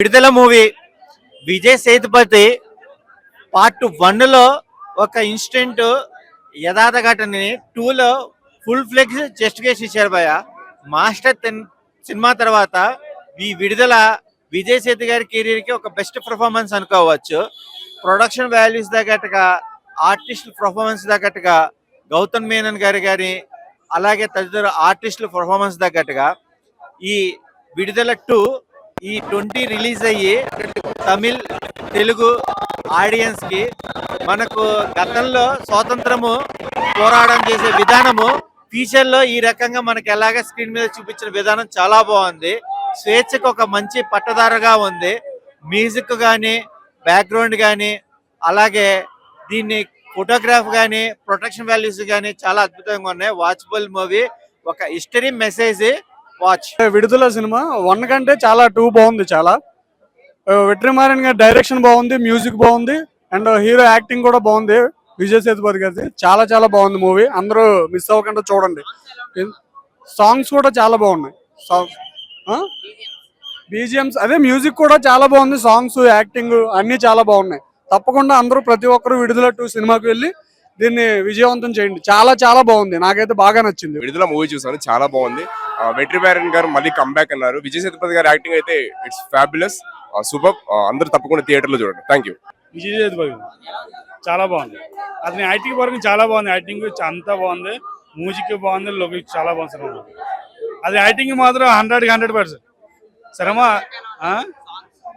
విడుదల movie Vijay Sethupathi part వన్లో ఒక ఇన్స్టెంట్ యథార్థ ఘటనని టూలో ఫుల్ ఫ్లెక్స్ జస్ట్ కేసు ఇచ్చారు భయ మాస్టర్ సినిమా తర్వాత ఈ విడుదల విజయ్ సేతు గారి కెరీర్కి ఒక బెస్ట్ పర్ఫార్మెన్స్ అనుకోవచ్చు. ప్రొడక్షన్ వాల్యూస్ తగ్గట్టుగా ఆర్టిస్ట్ పర్ఫార్మెన్స్ తగ్గట్టుగా గౌతమ్ మేనన్ గారి గారి అలాగే తదితర ఆర్టిస్టుల పర్ఫార్మెన్స్ తగ్గట్టుగా ఈ విడుదల టూ ఈ ట్వంటీ రిలీజ్ అయ్యి తమిళ్ తెలుగు ఆడియన్స్కి మనకు గతంలో స్వాతంత్రము పోరాటం చేసే విధానము ఫ్యూచర్లో ఈ రకంగా మనకి ఎలాగ స్క్రీన్ మీద చూపించిన విధానం చాలా బాగుంది. స్వేచ్ఛకు ఒక మంచి పట్టదారగా ఉంది. మ్యూజిక్ కానీ బ్యాక్గ్రౌండ్ కానీ అలాగే దీన్ని ఫోటోగ్రాఫ్ కానీ ప్రొటెక్షన్ వాల్యూస్ కానీ చాలా అద్భుతంగా ఉన్నాయి. వాచబుల్ మూవీ ఒక హిస్టరీ మెసేజ్ వాచ్ విడుదల సినిమా. వన్ కంటే చాలా టూ బాగుంది చాలా. వెట్రిమారన్ గారి డైరెక్షన్ బాగుంది మ్యూజిక్ బాగుంది అండ్ హీరో యాక్టింగ్ కూడా బాగుంది విజయ్ సేతుపతి గారిది. చాలా చాలా బాగుంది మూవీ. అందరూ మిస్ అవ్వకుండా చూడండి. సాంగ్స్ కూడా చాలా బాగున్నాయి. బీజిఎమ్స్ అదే మ్యూజిక్ కూడా చాలా బాగుంది సాంగ్స్ యాక్టింగ్ అన్ని చాలా బాగున్నాయి. తప్పకుండా అందరూ ప్రతి ఒక్కరు విడుదల టూ సినిమాకి వెళ్ళి దీన్ని విజయవంతం చేయండి. చాలా చాలా బాగుంది. నాకైతే బాగా నచ్చింది. విడుదల మూవీ చూసాను చాలా బాగుంది. వెట్రి గారు మళ్ళీ కంబ్యాక్ అన్నారు. విజయ్ సేతుపతి గారి యాక్టింగ్ అయితే ఇట్స్ ఫ్యాబులస్ సూపర్ అందరూ తప్పకుండా థియేటర్లో చూడండి. థ్యాంక్ యూ విజయ్ సేతుపతి చాలా బాగుంది. అతని యాక్టింగ్ వరకు చాలా బాగుంది. యాక్టింగ్ అంతా బాగుంది. మ్యూజిక్ బాగుంది. లొకేషన్ చాలా బాగుంది సినిమా. అది యాక్టింగ్ మాత్రం హండ్రెడ్ హండ్రెడ్ పర్సెంట్ సినిమా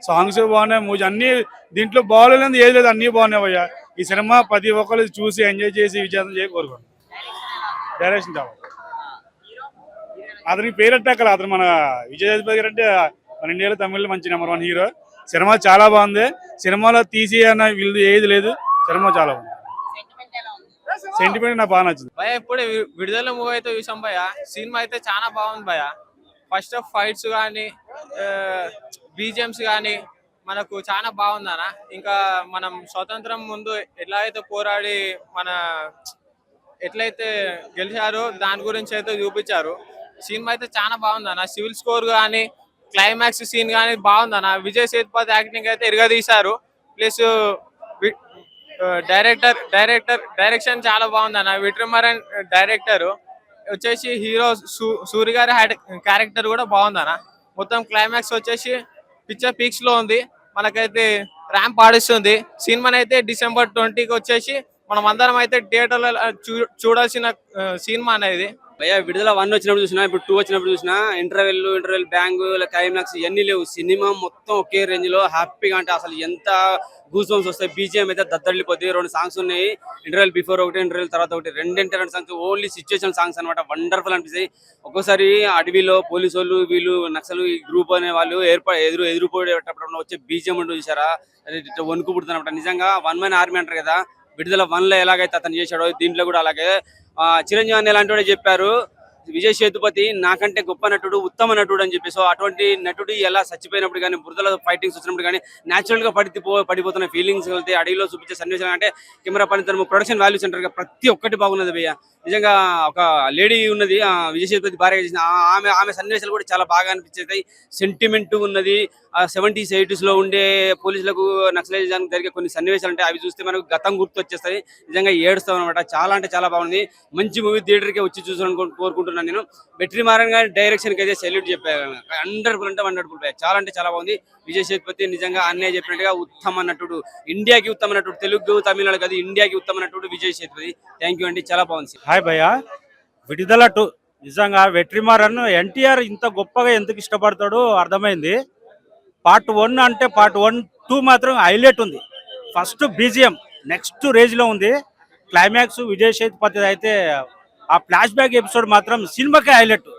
సాంగ్స్ బాగున్నాయి మ్యూజిక్ అన్ని దీంట్లో బాగోలేదు ఏది లేదు. అన్ని బాగున్నాయి భయ్యా. ఈ సినిమా ప్రతి ఒక్కరు చూసి ఎంజాయ్ చేసి విజయం చేయ కోరుకోండి డైరెక్షన్ కావాలి అతనికి పేరెట్టాకల అతను మన విజయ్ గారు అంటే మన ఇండియాలో తమిళ్ళో మంచి నెంబర్ వన్ హీరో సినిమా చాలా బాగుంది. సినిమాలో తీసి అన్న వీళ్ళు ఏది లేదు. సినిమా చాలా బాగుంది. సెంటిమెంట్ నాకు బాగా నచ్చింది. భయ ఇప్పుడే విడుదల మూవీ అయితే చూసాం భయ సినిమా అయితే చాలా బాగుంది భయ ఫస్ట్ ఆఫ్ ఫైట్స్ కానీ బీజిఎమ్స్ కానీ మనకు చాలా బాగుంది అన్న ఇంకా మనం స్వతంత్రం ముందు ఎట్లా అయితే పోరాడి మన ఎట్లయితే గెలిచారో దాని గురించి అయితే చూపించారు. సినిమా అయితే చాలా బాగుంది అన్న. సివిల్ స్కోర్ కానీ క్లైమాక్స్ సీన్ కానీ బాగుంది అన్న. విజయ్ సేతుపతి యాక్టింగ్ అయితే ఎరగదీశారు. ప్లస్ డైరెక్టర్ డైరెక్టర్ డైరెక్షన్ చాలా బాగుంది అన్న. విక్రమరన్ డైరెక్టర్ వచ్చేసి హీరో సూర్య గారి క్యారెక్టర్ కూడా బాగుంది అన్న. మొత్తం క్లైమాక్స్ వచ్చేసి పిక్చర్ పీక్స్లో ఉంది. మనకైతే ర్యాంప్ ఆడిస్తుంది. సినిమాని అయితే డిసెంబర్ ట్వంటీకి వచ్చేసి మనం అందరం అయితే థియేటర్లో చూ- చూడాల్సిన సినిమా అనేది భయ్యా విడుదల వన్ వచ్చినప్పుడు చూసినా ఇప్పుడు టూ వచ్చినప్పుడు చూసినా ఇంటర్వెల్ ఇంటర్వెల్ బ్యాంగ్ క్లైమాక్స్ ఇవన్నీ లేవు. సినిమా మొత్తం ఒకే రేంజ్లో హ్యాపీగా అంటే అసలు ఎంత గూస్ బంప్స్ వస్తాయి బీజిఎం అయితే దద్దరిపోద్ది రెండు సాంగ్స్ ఉన్నాయి. ఇంటర్వెల్ బిఫోర్ ఒకటి ఇంటర్వెల్ తర్వాత ఒకటి. రెండింటి రెండు సాంగ్స్ ఓన్లీ సిచ్యువేషన్ సాంగ్స్ అనమాట వండర్ఫుల్ అనిపిస్తాయి. ఒక్కోసారి అడవిలో పోలీసు వాళ్ళు వీళ్ళు నక్సలు ఈ గ్రూప్ అనే వాళ్ళు ఏర్ప ఎదురు ఎదురుపోయేటప్పుడు వచ్చే బీజిఎం ఉంటుంది చూసారా అది ఇట్లా వణుకు పుడుతున్నమాట నిజంగా వన్ మ్యాన్ ఆర్మీ అంటారు కదా. విడుదల వన్లో ఎలాగైతే అతను చేశాడో దీంట్లో కూడా అలాగే చిరంజీవి అని ఎలాంటి చెప్పారు. విజయ్ సేతుపతి నాకంటే గొప్ప నటుడు ఉత్తమ నటుడు అని చెప్పి సో అటువంటి నటుడు ఎలా చచ్చిపోయినప్పుడు కానీ బురదలో ఫైటింగ్స్ వచ్చినప్పుడు కానీ న్యాచురల్గా పడిపో పడిపోతున్న ఫీలింగ్స్ వెళ్తే అడవిలో చూపించే సన్నివేశాలు అంటే కెమెరా పనితనం ప్రొడక్షన్ వాల్యూ సెంటర్గా ప్రతి ఒక్కటి బాగున్నది భయ్య. నిజంగా ఒక లేడీ ఉన్నది ఆ, విజయ్ సేతుపతి భార్యగా చేసిన ఆ- ఆమె ఆమె సన్నివేశాలు కూడా చాలా బాగా అనిపించేది. సెంటిమెంట్ ఉన్నది సెవెంటీస్ ఎయిటీస్లో ఉండే పోలీసులకు నక్సలైజానికి జరిగే కొన్ని సన్నివేశాలు ఉంటాయి. అవి చూస్తే మనకు గతం గుర్తు వచ్చేస్తాయి నిజంగా ఏడుస్తాం అనమాట చాలా అంటే చాలా బాగుంది. మంచి మూవీ థియేటర్కి వచ్చి చూసాను కోరుకుంటున్నాను. నేను. బెట్రీ మారన్ గారి డైరెక్షన్కి అయితే సెల్యూట్ చెప్పాను వండర్ఫుల్ అంటే వండర్ఫుల్ చాలా అంటే చాలా బాగుంది. విజయ్ సేతుపతి నిజంగా అన్నయ్య చెప్పినట్టుగా ఉత్తమ నటుడు ఇండియాకి ఉత్తమ నటుడు తెలుగు తమిళనాడు కాదు ఇండియాకి ఉత్తమ నటుడు విజయ్ సేతుపతి. థ్యాంక్ యూ అండి. చాలా బాగుంది. హాయ్ భయ్య. విడుదల టూ నిజంగా వెట్రిమారన్ ఎన్టీఆర్ ఇంత గొప్పగా ఎందుకు ఇష్టపడతాడో అర్థమైంది. పార్ట్ వన్ అంటే పార్ట్ వన్ టూ మాత్రం హైలైట్ ఉంది. ఫస్ట్ బీజిఎం నెక్స్ట్ రేంజ్లో ఉంది. క్లైమాక్స్ విజయ్ సేతుపతి అయితే ఆ ఫ్లాష్ బ్యాక్ ఎపిసోడ్ మాత్రం సినిమాకే హైలైట్.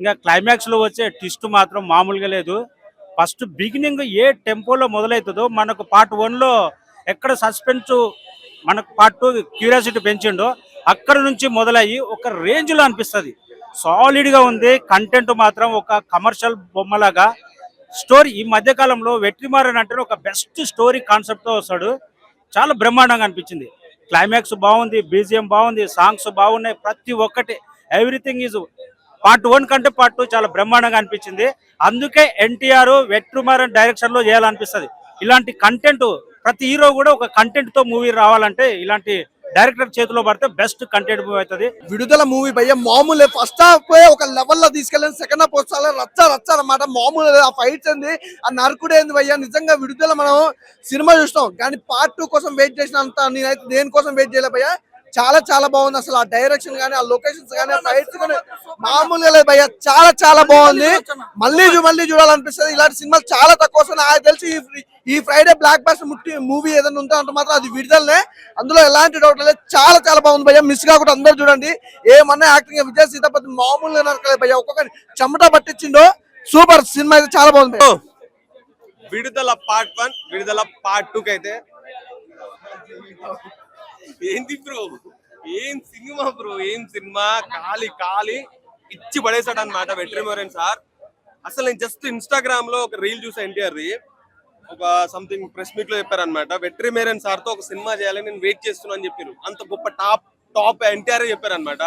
ఇంకా క్లైమాక్స్లో వచ్చే ట్విస్ట్ మాత్రం మామూలుగా లేదు. ఫస్ట్ బిగినింగ్ ఏ టెంపోలో మొదలవుతుందో మనకు పార్ట్ వన్లో ఎక్కడ సస్పెన్స్ మనకు పార్ట్ టూ క్యూరియాసిటీ పెంచిండో అక్కడ నుంచి మొదలయ్యి ఒక రేంజ్లో అనిపిస్తుంది. సాలిడ్గా ఉంది కంటెంట్ మాత్రం ఒక కమర్షియల్ బొమ్మలాగా. స్టోరీ ఈ మధ్య కాలంలో వెట్రిమారన్ అంటే ఒక బెస్ట్ స్టోరీ కాన్సెప్ట్తో వస్తాడు. చాలా బ్రహ్మాండంగా అనిపించింది. క్లైమాక్స్ బాగుంది బీజిఎం బాగుంది సాంగ్స్ బాగున్నాయి ప్రతి ఒక్కటి ఎవ్రీథింగ్ ఈజ్ పార్ట్ వన్ కంటే పార్ట్ టూ చాలా బ్రహ్మాండంగా అనిపించింది. అందుకే ఎన్టీఆర్ వెట్రుమారన్ డైరెక్షన్లో చేయాలనిపిస్తుంది. ఇలాంటి కంటెంట్ ప్రతి హీరో కూడా ఒక కంటెంట్తో మూవీ రావాలంటే ఇలాంటి డైరెక్టర్ చేతిలో పడితే బెస్ట్ కంటెంట్ మూవీ అవుతుంది. విడుదల మూవీ భయ్య మామూలు. ఫస్ట్ హాఫ్ ఒక లెవెల్లో తీసుకెళ్ళాను. సెకండ్ హాఫ్ వచ్చాల రచ్చ రచ్చ అనమాట మామూలు. ఆ ఫైట్స్ ఏంది? ఆ నరకుడు ఏంది భయ్య నిజంగా విడుదల మనం సినిమా చూస్తాం కానీ పార్ట్ టూ కోసం వెయిట్ చేసినంత నేనైతే దేనికోసం వెయిట్ చేయలే భయ్య చాలా చాలా బాగుంది. అసలు ఆ డైరెక్షన్ కానీ ఆ లొకేషన్స్ కానీ ఆ ఫైట్స్ కానీ మామూలుగా లేదు భయ్య. చాలా చాలా బాగుంది. మళ్ళీ చూ- మళ్ళీ చూడాలనిపిస్తుంది. ఇలాంటి సినిమాలు చాలా తక్కువ వస్తాయి నాకు తెలిసి ఈ- ఈ ఫ్రైడే బ్లాక్ బాస్టర్ ముట్టి మూవీ ఏదైనా ఉంటే అంటే మాత్రం అది విడుదలనే. అందులో ఎలాంటి డౌట్ లేదు. చాలా చాలా బాగుంది భయ్య. మిస్ కాకుండా అందరు చూడండి. ఏమన్నా యాక్టింగ్ విజయ్ సీతాపతి మామూలుగా నరకలేదు భయ్య. ఒక్కొక్కరి చెమట పట్టించిండో. సూపర్ సినిమా అయితే చాలా బాగుంది. Viduthalai part one Viduthalai part two కి అయితే ఏంది బ్రో? ఏం సినిమా బ్రో? ఏం సినిమా? కాలి కాలి ఇచ్చి పడేశాడు అనమాట వెట్రిమోరన్ సార్. అసలు నేను జస్ట్ ఇన్స్టాగ్రామ్లో ఒక రీల్ చూసా ఎన్టీఆర్ ఒక సంథింగ్ ప్రెస్ మీట్లో చెప్పారనమాట వెట్రిమేరన్ సార్తో ఒక సినిమా చేయాలని నేను వెయిట్ చేస్తున్నా అని చెప్పారు. అంత గొప్ప టాప్ టాప్ ఎన్టీఆర్ చెప్పారనమాట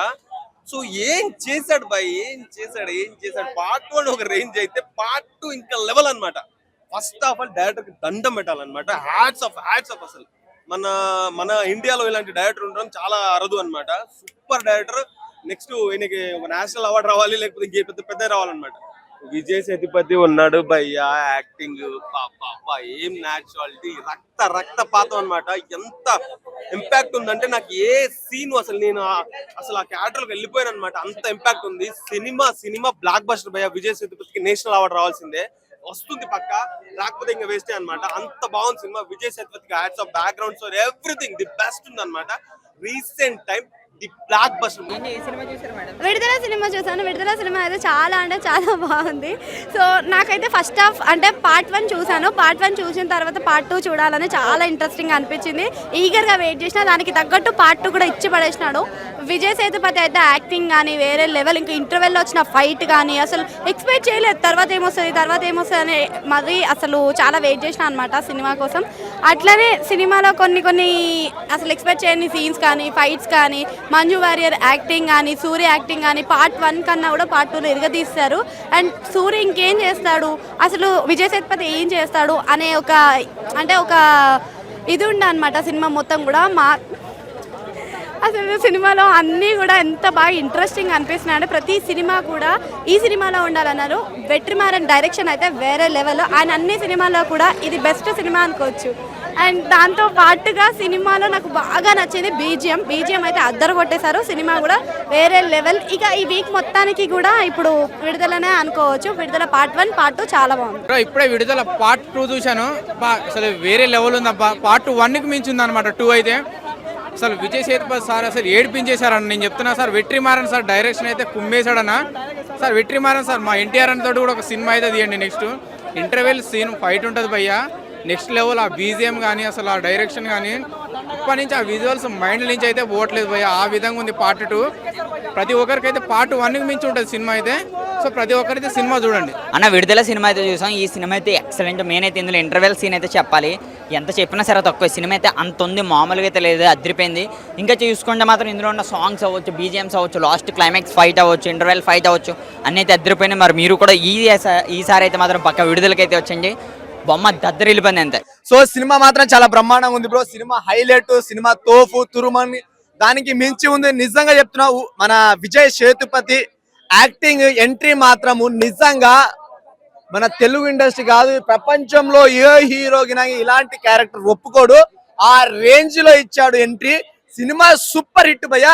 సో ఏం చేశాడు బాయ్ ఏం చేశాడు? ఏం చేశాడు? పార్ట్ వన్ ఒక రేంజ్ అయితే పార్ట్ టూ ఇంకా లెవెల్ అన్నమాట. ఫస్ట్ ఆఫ్ ఆల్ డైరెక్టర్ దండం పెట్టాలన్నమాట. హ్యాట్స్ ఆఫ్ హ్యాట్స్ ఆఫ్ అసలు. మన మన ఇండియాలో ఇలాంటి డైరెక్టర్ ఉండడం చాలా అరదు అన్నమాట. సూపర్ డైరెక్టర్ నెక్స్ట్ ఈయనకి ఒక నేషనల్ అవార్డు రావాలి లేకపోతే ఇంకే పెద్ద పెద్ద రావాలన్నమాట. విజయ్ సేతుపతి ఉన్నాడు భయ్యా యాక్టింగ్ పాప ఏం న్యాచురాలిటీ రక్త రక్తపాతం అన్నమాట. ఎంత ఇంపాక్ట్ ఉందంటే నాకు ఏ సీన్ అసలు నేను అసలు ఆ క్యారెక్టర్కి వెళ్ళిపోయాను అనమాట అంత ఇంపాక్ట్ ఉంది. సినిమా సినిమా బ్లాక్ బస్టర్ భయ్యా విజయ్ సేతుపతికి నేషనల్ అవార్డు రావాల్సిందే. వస్తుంది పక్క. రాకపోతే ఇంకా వేస్టే అన్నమాట. అంత బాగుంది సినిమా. Vijay సేతుపతికి hats off background so everything the best ఉంది అనమాట recent time the blockbuster Viduthalai cinema చూసాను విడుదల సినిమా అయితే చాలా అంటే చాలా బాగుంది. సో నాకైతే ఫస్ట్ హాఫ్ అంటే పార్ట్ వన్ చూసాను పార్ట్ వన్ చూసిన తర్వాత పార్ట్ టూ చూడాలని చాలా ఇంట్రెస్టింగ్ అనిపించింది. ఈగర్గా వెయిట్ చేసిన దానికి తగ్గట్టు పార్ట్ టూ కూడా ఇచ్చి పడేసినాడు. విజయ్ సేతుపతి అయితే యాక్టింగ్ కానీ వేరే లెవెల్ ఇంకా ఇంటర్వెల్లో వచ్చిన ఫైట్ కానీ అసలు ఎక్స్పెక్ట్ చేయలేదు. తర్వాత ఏమొస్తుంది తర్వాత ఏమొస్తుంది అని మరి అసలు చాలా వెయిట్ చేసిన అనమాట సినిమా కోసం. అట్లనే సినిమాలో కొన్ని కొన్ని అసలు ఎక్స్పెక్ట్ చేయని సీన్స్ కానీ ఫైట్స్ కానీ మంజు వారియర్ యాక్టింగ్ కానీ సూర్య యాక్టింగ్ కానీ పార్ట్ వన్ కన్నా కూడా పార్ట్ టూలో ఇరగదీస్తారు అండ్ సూర్య ఇంకేం చేస్తాడు? అసలు విజయ్ సేతుపతి ఏం చేస్తాడు? అనే ఒక అంటే ఒక ఇది ఉండ అనమాట సినిమా మొత్తం కూడా. మా అసలు సినిమాలో అన్నీ కూడా ఎంత బాగా ఇంట్రెస్టింగ్ అనిపిస్తున్నాయి. అంటే ప్రతి సినిమా కూడా ఈ సినిమాలో ఉండాలన్నారు. వెట్రిమారన్ డైరెక్షన్ అయితే వేరే లెవెల్ ఆయన అన్ని సినిమాల్లో కూడా ఇది బెస్ట్ సినిమా అనుకోవచ్చు. అండ్ దాంతో పాటుగా సినిమాలో నాకు బాగా నచ్చింది బీజిఎం. బీజిఎం అయితే అద్దరు కొట్టేశారు. సినిమా కూడా వేరే లెవెల్ ఇక ఈ వీక్ మొత్తానికి కూడా ఇప్పుడు విడుదలనే అనుకోవచ్చు. విడుదల పార్ట్ వన్ పార్ట్ టూ చాలా బాగుంది. ఇప్పుడే విడుదల పార్ట్ టూ చూశాను. అసలు వేరే లెవెల్ ఉందబ్బా. పార్ట్ వన్కి మించి ఉందన్నమాట. టూ అయితే. అసలు విజయ్ సేతుపతి సార్ అసలు ఏడిపించేశారని నేను చెప్తున్నా sir. Vetri Maaran sir direction అయితే కుమ్మేశాడన్న సార్ వెట్రి మారన్ సార్ మా ఎన్టీఆర్ అని తోటి కూడా ఒక సినిమా అయితే తీయండి నెక్స్ట్ ఇంటర్వెల్ సీన్ ఫైట్ ఉంటుంది భయ్యా. నెక్స్ట్ లెవెల్ ఆ బీజిఎం కానీ అసలు ఆ డైరెక్షన్ కానీ ఇప్పటి నుంచి ఆ విజువల్స్ మైండ్ నుంచి అయితే పోవట్లేదు భయ్య. ఆ విధంగా ఉంది పార్ట్ టూ ప్రతి ఒక్కరికైతే పార్ట్ వన్కి మించి ఉంటుంది సినిమా అయితే. సో ప్రతి ఒక్కరైతే సినిమా చూడండి. అన్న విడుదల సినిమా అయితే చూసాం. ఈ సినిమా అయితే ఎక్సలెంట్ మెయిన్ అయితే ఇందులో ఇంటర్వెల్ సీన్ అయితే చెప్పాలి. ఎంత చెప్పినా సరే తక్కువ సినిమా అయితే అంత ఉంది. మామూలుగా అయితే లేదు అదిరిపోయింది. ఇంకా చూసుకుంటే మాత్రం ఇందులో ఉన్న సాంగ్స్ అవ్వచ్చు బీజిఎమ్స్ అవ్వచ్చు లాస్ట్ క్లైమాక్స్ ఫైట్ అవ్వచ్చు ఇంటర్వెల్ ఫైట్ అవ్వచ్చు అన్నీ అయితే అదిరిపోయినాయి. మరి మీరు కూడా ఈ ఈసారి అయితే మాత్రం పక్క విడుదలకి అయితే వచ్చండి బొమ్మ దద్దరిల్లిపోయింది అంతే. సో సినిమా మాత్రం చాలా బ్రహ్మాండంగా ఉంది బ్రో. సినిమా హైలైట్ సినిమా తోఫు తురుమని దానికి మించి ఉంది. నిజంగా చెప్తున్నావు మన విజయ్ సేతుపతి యాక్టింగ్ ఎంట్రీ మాత్రము నిజంగా మన తెలుగు ఇండస్ట్రీ కాదు ప్రపంచంలో ఏ హీరోగిన ఇలాంటి క్యారెక్టర్ ఒప్పుకోడు. ఆ రేంజ్లో ఇచ్చాడు ఎంట్రీ సినిమా సూపర్ హిట్ భయ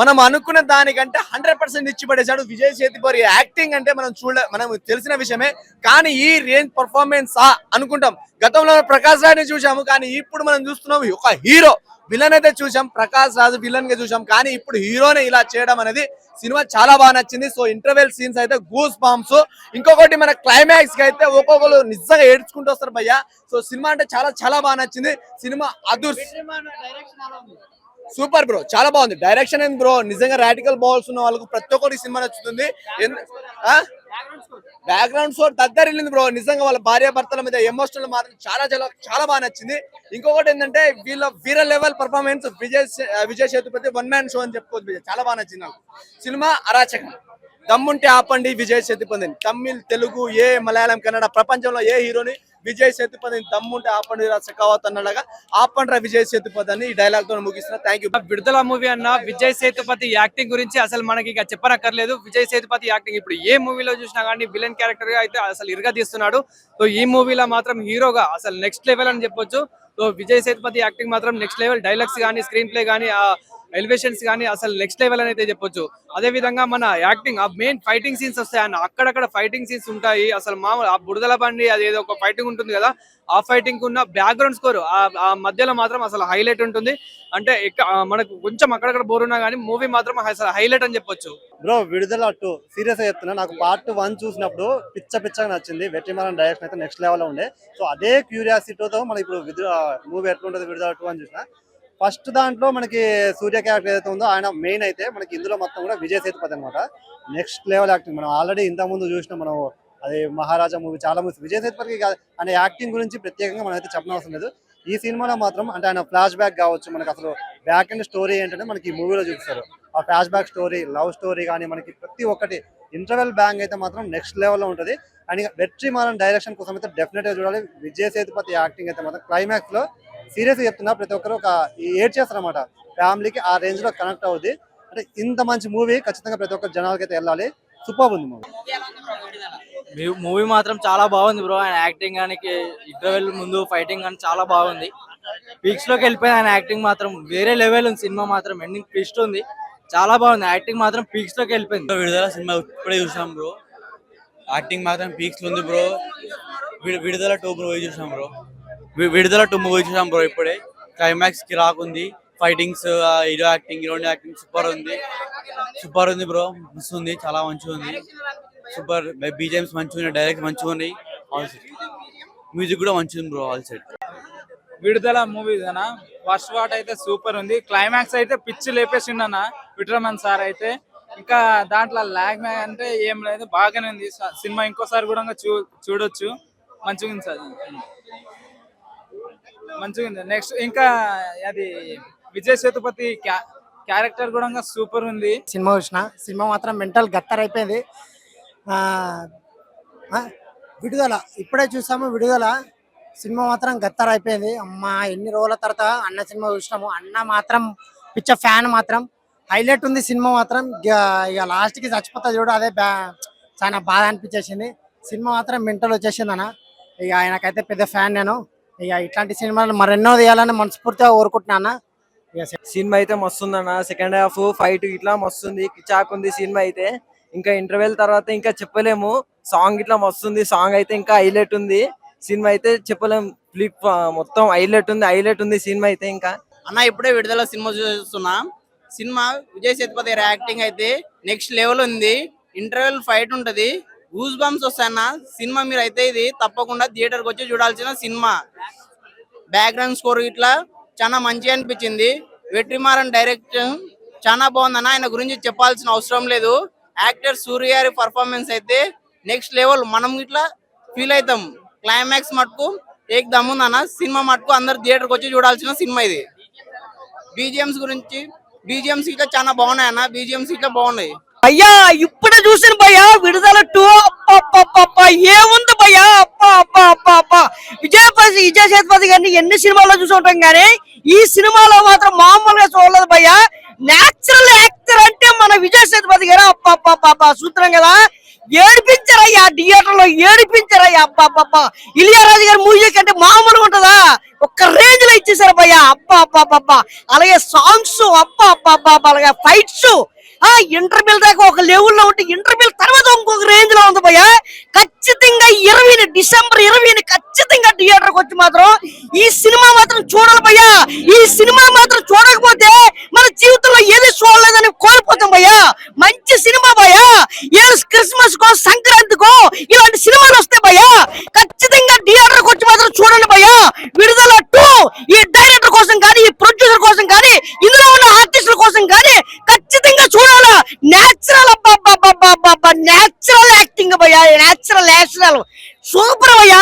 మనం అనుకున్న దానికంటే హండ్రెడ్ పర్సెంట్ ఇచ్చి పడేశాడు విజయ్ సేతుపరి యాక్టింగ్ అంటే మనం చూడ మనం తెలిసిన విషయమే. కానీ ఈ రేంజ్ పర్ఫార్మెన్స్ అనుకుంటాం. గతంలో ప్రకాష్ రాజ్ని చూసాము కానీ ఇప్పుడు మనం చూస్తున్నాం ఒక హీరో విలన్ అయితే చూసాం ప్రకాష్ రాజు విలన్గా చూసాం కానీ ఇప్పుడు హీరోనే ఇలా చేయడం అనేది సినిమా చాలా బాగా నచ్చింది. సో ఇంటర్వెల్ సీన్స్ అయితే గూస్ బాంబ్స్ ఇంకొకటి మన క్లైమాక్స్కి అయితే ఒక్కొక్కరు నిజంగా ఏడ్చుకుంటూ వస్తారు భయ్య. సో సినిమా అంటే చాలా చాలా బాగా నచ్చింది. సినిమా అదుర్ సూపర్ బ్రో చాలా బాగుంది. డైరెక్షన్ ఏంది బ్రో నిజంగా రాటికల్ బాల్స్ ఉన్న వాళ్ళకు ప్రతి ఒక్కరికి సినిమా నచ్చుతుంది. బ్యాక్గ్రౌండ్ స్కోర్ దగ్గర బ్రో నిజంగా వాళ్ళ భార్య భర్తల మీద ఎమోషనల్ మాత్రం చాలా చాలా చాలా బాగా నచ్చింది. ఇంకొకటి ఏంటంటే వీళ్ళ వీర level performance Vijay Vijay Sethupathi one man show అని చెప్పుకోవచ్చు విజయ్. చాలా బాగా నచ్చింది నాకు. సినిమా అరాచకం. దమ్ముంటే ఆపండి విజయ్ సేతుపతిని. తమిళ్ తెలుగు ఏ మలయాళం కన్నడ ప్రపంచంలో ఏ హీరోని విజయ్ సేతుపతి దమ్ముంటే ఆపండి రా శకావత్ అన్నలాగా ఆపండి రా విజయ్ సేతుపతి అని ఈ డైలాగ్తో ముగిస్తున్నా. థ్యాంక్ యూ విడుదల మూవీ అన్న విజయ్ సేతుపతి యాక్టింగ్ గురించి అసలు మనకి ఇక చెప్పనక్కర్లేదు. విజయ్ సేతుపతి యాక్టింగ్ ఇప్పుడు ఏ మూవీలో చూసినా కానీ విలన్ క్యారెక్టర్గా అయితే అసలు ఇరుగా తీస్తున్నాడు సో ఈ మూవీలో మాత్రం హీరోగా అసలు నెక్స్ట్ లెవెల్ అని చెప్పొచ్చు. సో విజయ్ సేతుపతి యాక్టింగ్ మాత్రం నెక్స్ట్ లెవెల్ డైలాగ్స్ కానీ స్క్రీన్ ప్లే కానీ ఎలివేషన్స్ కానీ అసలు నెక్స్ట్ లెవెల్ అని అయితే చెప్పొచ్చు. అదే విధంగా మన యాక్టింగ్ ఆ మెయిన్ ఫైటింగ్ సీన్స్ వస్తాయి అన్న. అక్కడక్కడ ఫైటింగ్ సీన్స్ ఉంటాయి. అసలు మామూలు ఆ బుడదల బండి అది ఏదో ఒక ఫైటింగ్ ఉంటుంది కదా ఆ ఫైటింగ్ ఉన్న బ్యాక్గ్రౌండ్ స్కోర్ ఆ మధ్యలో మాత్రం అసలు హైలైట్ ఉంటుంది. అంటే ఎక్క- మనకు కొంచెం అక్కడక్కడ బోర్ ఉన్నా కానీ మూవీ మాత్రం అసలు హైలైట్ అని చెప్పొచ్చు. బ్రో విడుదల టూ సీరియస్ చెప్తున్నా. నాకు పార్ట్ వన్ చూసినప్పుడు పిచ్చ పిచ్చగా నచ్చింది. వెట్రిమారన్ డైరెక్షన్ అయితే నెక్స్ట్ లెవెల్లో ఉండే. సో అదే క్యూరియాసిటీతో మనం ఇప్పుడు మూవీ ఎట్లుంటుంది విడుదల టూ అని చూసిన ఫస్ట్ దాంట్లో మనకి సూర్య క్యారెక్టర్ ఏదైతే ఉందో ఆయన మెయిన్ అయితే మనకి ఇందులో మొత్తం కూడా విజయ్ సేతుపతి అనమాట నెక్స్ట్ లెవెల్ యాక్టింగ్ మనం ఆల్రెడీ ఇంతకుముందు ముందు చూసినాం మనం అది మహారాజా మూవీ చాలా మూవీస్ విజయ్ సేతుపతికి ఆయన యాక్టింగ్ గురించి ప్రత్యేకంగా మనం అయితే చెప్పనవసరం లేదు. ఈ సినిమాలో మాత్రం అంటే ఆయన ఫ్లాష్ బ్యాక్ కావచ్చు మనకి అసలు బ్యాక్ అండ్ స్టోరీ ఏంటంటే మనకి ఈ మూవీలో చూపిస్తారు. ఆ flashback story love story కానీ మనకి ప్రతి ఒక్కటి ఇంటర్వెల్ బ్యాంగ్ అయితే మాత్రం నెక్స్ట్ లెవెల్లో ఉంటుంది. అండ్ ఇక వెట్రి మారన్ డైరెక్షన్ కోసం అయితే డెఫినెట్గా చూడాలి. విజయ్ సేతుపతి యాక్టింగ్ అయితే మాత్రం క్లైమాక్స్ లో సీరియస్ చెప్తున్నా ప్రతి ఒక్కరు ఒక ఏడ్ చేస్తారు అనమాట ఫ్యామిలీకి ఆ రేంజ్లో కనెక్ట్ అవుద్ది. అంటే ఇంత మంచి మూవీ ఖచ్చితంగా ప్రతి ఒక్క జనాలకి అయితే వెళ్ళాలి. సూపర్ ఉంది మూవీ. మూవీ మాత్రం చాలా బాగుంది బ్రో. ఆయన యాక్టింగ్ కానీ ఇంటర్వెల్ ముందు ఫైటింగ్ కానీ చాలా బాగుంది. పీక్స్లోకి వెళ్ళిపోయింది ఆయన యాక్టింగ్ మాత్రం వేరే లెవెల్ ఉంది. సినిమా మాత్రం ఎండింగ్ ట్విస్ట్ ఉంది. చాలా బాగుంది. యాక్టింగ్ మాత్రం పీక్స్లోకి వెళ్ళిపోయింది విడుదల సినిమా ఇప్పుడే చూసాం బ్రో. యాక్టింగ్ మాత్రం పీక్స్ ఉంది బ్రో. విడుదల టూ మూవీ చూసాం బ్రో. విడుదల టూ మూవీ చూసాం బ్రో ఇప్పుడే. క్లైమాక్స్కి రాకుంది. Fightings hero acting heroine acting super ఉంది. సూపర్ ఉంది బ్రో. మిస్ ఉంది. చాలా మంచిగా ఉంది. సూపర్ బీజేమ్స్ మంచిగా ఉన్నాయి డైరెక్ట్ మంచిగా ఉన్నాయి ఆల్ సెట్ మ్యూజిక్ కూడా మంచిగా ఉంది bro all set Vidudala movie first part అయితే సూపర్ ఉంది. క్లైమాక్స్ అయితే పిచ్చి లేపేసిండన్న విట్రమన్ సార్ అయితే. ఇంకా దాంట్లో లాగ్ అంటే ఏం లేదు. బాగానే ఉంది. సినిమా ఇంకోసారి కూడా చూ చూడొచ్చు. మంచిగా ఉంది సార్. మంచిగా ఉంది. నెక్స్ట్ ఇంకా అది విజయ్ సేతుపతి క్యారెక్టర్ కూడా సూపర్ ఉంది. సినిమా చూసిన. సినిమా మాత్రం మెంటల్ గత్తర్ అయిపోయింది ఆ, విడుదల. ఇప్పుడే చూసాము విడుదల. సినిమా మాత్రం గత్తర్ అయిపోయింది అమ్మ ఎన్ని రోజుల తర్వాత అన్న సినిమా చూసినాము. అన్న మాత్రం పిచ్చ ఫ్యాన్ మాత్రం. హైలైట్ ఉంది సినిమా మాత్రం. ఇక ఇక లాస్ట్కి చచ్చిపోతా చూడు అదే బ్యా చాలా బాధ అనిపించేసింది. సినిమా మాత్రం మెంటల్ వచ్చేసింది అన్న ఇక ఆయనకైతే పెద్ద ఫ్యాన్ నేను. ఇక ఇట్లాంటి సినిమాలు మరెన్నో తీయాలని మనస్ఫూర్తిగా కోరుకుంటున్నా అన్న ఇక సినిమా అయితే మస్తుందన్న. సెకండ్ హాఫ్ ఫైట్ ఇట్లా మస్తుంది. చాక్ ఉంది సినిమా అయితే. ఇంకా ఇంటర్వెల్ తర్వాత ఇంకా చెప్పలేము. సాంగ్ ఇట్లా మస్తుంది. సాంగ్ అయితే ఇంకా హైలైట్ ఉంది. సినిమా అయితే చెప్పలేము. ఫ్లిప్ మొత్తం హైలైట్ ఉంది. హైలైట్ ఉంది సినిమా అయితే ఇంకా. అన్న ఇప్పుడే విడుదల సినిమా చూస్తున్నా. సినిమా విజయ్ సేతుపతి గారి యాక్టింగ్ అయితే నెక్స్ట్ లెవెల్ ఉంది. ఇంటర్వెల్ ఫైట్ ఉంటది. గూస్ బంప్స్ వస్తాయన్న. సినిమా మీరు అయితే ఇది తప్పకుండా థియేటర్కి వచ్చి చూడాల్సిన సినిమా. బ్యాక్గ్రౌండ్ స్కోర్ ఇట్లా చాలా మంచిగా అనిపించింది. వెట్రిమారన్ డైరెక్షన్ చాలా బాగుందన్న. ఆయన గురించి చెప్పాల్సిన అవసరం లేదు. యాక్టర్ సూర్య గారి పర్ఫార్మెన్స్ అయితే నెక్స్ట్ లెవెల్ మనం ఇట్లా ఫీల్ అవుతాం. క్లైమాక్స్ మటుకు ఏక్ దమ్ముందన్న సినిమా మటుకు అందరు థియేటర్కి వచ్చి చూడాల్సిన సినిమా ఇది. బీజిఎంస్ గురించి బీజిఎంస్ ఇట్లా చాలా బాగున్నాయి అన్న బీజిఎంస్ ఇట్లా బాగున్నాయి. అయ్యా ఇప్పుడే చూసిన భయ్యా విడుదల టూ. అప్ప ఏముంది భయ్యా? అప్ప అప్ప అప్ప అప్ప విజయపతి విజయ సేతుపతి గారిని ఎన్ని సినిమాల్లో చూసి ఉంటాం కానీ ఈ సినిమాలో మాత్రం మామూలుగా చూడలేదు భయ్యా. నేచురల్ యాక్టర్ అంటే మన విజయ సేతుపతి గారు. అప్ప సూత్రం కదా. ఏడిపించారయ్యా థియేటర్లో ఏడిపించారయ్యా అప్ప అప్ప ఇలియారాజు గారి మ్యూజిక్ అంటే మామూలుగా ఉంటుందా? ఒక్క రేంజ్లో ఇచ్చేసారు భయ్యా. అప్ప అప్ప అప్ప అలాగే సాంగ్స్ అబ్బా అబ్బా అప్ప అప్ప అలాగే ఫైట్స్ ఆ ఇంటర్వ్యూల దాకా ఒక లెవెల్లో ఉంటే ఇంటర్వ్యూల తర్వాత ఇంకొక రేంజ్లో ఉంది భయ ఖచ్చితంగా ఇరవై డిసెంబర్ ఇరవై ఖచ్చితంగా థియేటర్కి వచ్చి మాత్రం ఈ సినిమా మాత్రం చూడాలి భయ్యా. ఈ సినిమా మాత్రం చూడకపోతే మన జీవితంలో ఏది చూడలేదని కోల్పోతాం భయ్యా. మంచి సినిమా భయ్యా. ఏ క్రిస్మస్ కో సంక్రాంతికో ఇలాంటి సినిమాలు వస్తాయి భయ్యా. ఖచ్చితంగా థియేటర్కి వచ్చి మాత్రం చూడండి భయ్యా. విడుదల టూ ఈ డైరెక్ట్ కోసం కానీ ఈ ప్రొడ్యూసర్ కోసం కానీ ఇందులో ఉన్న ఆర్టిస్టుల కోసం కానీ ఖచ్చితంగా చూడాలా నేచురల్ నేచురల్ యాక్టింగ్ భయ్యా నేచురల్ నేచురల్ సూపర్ భయ్యా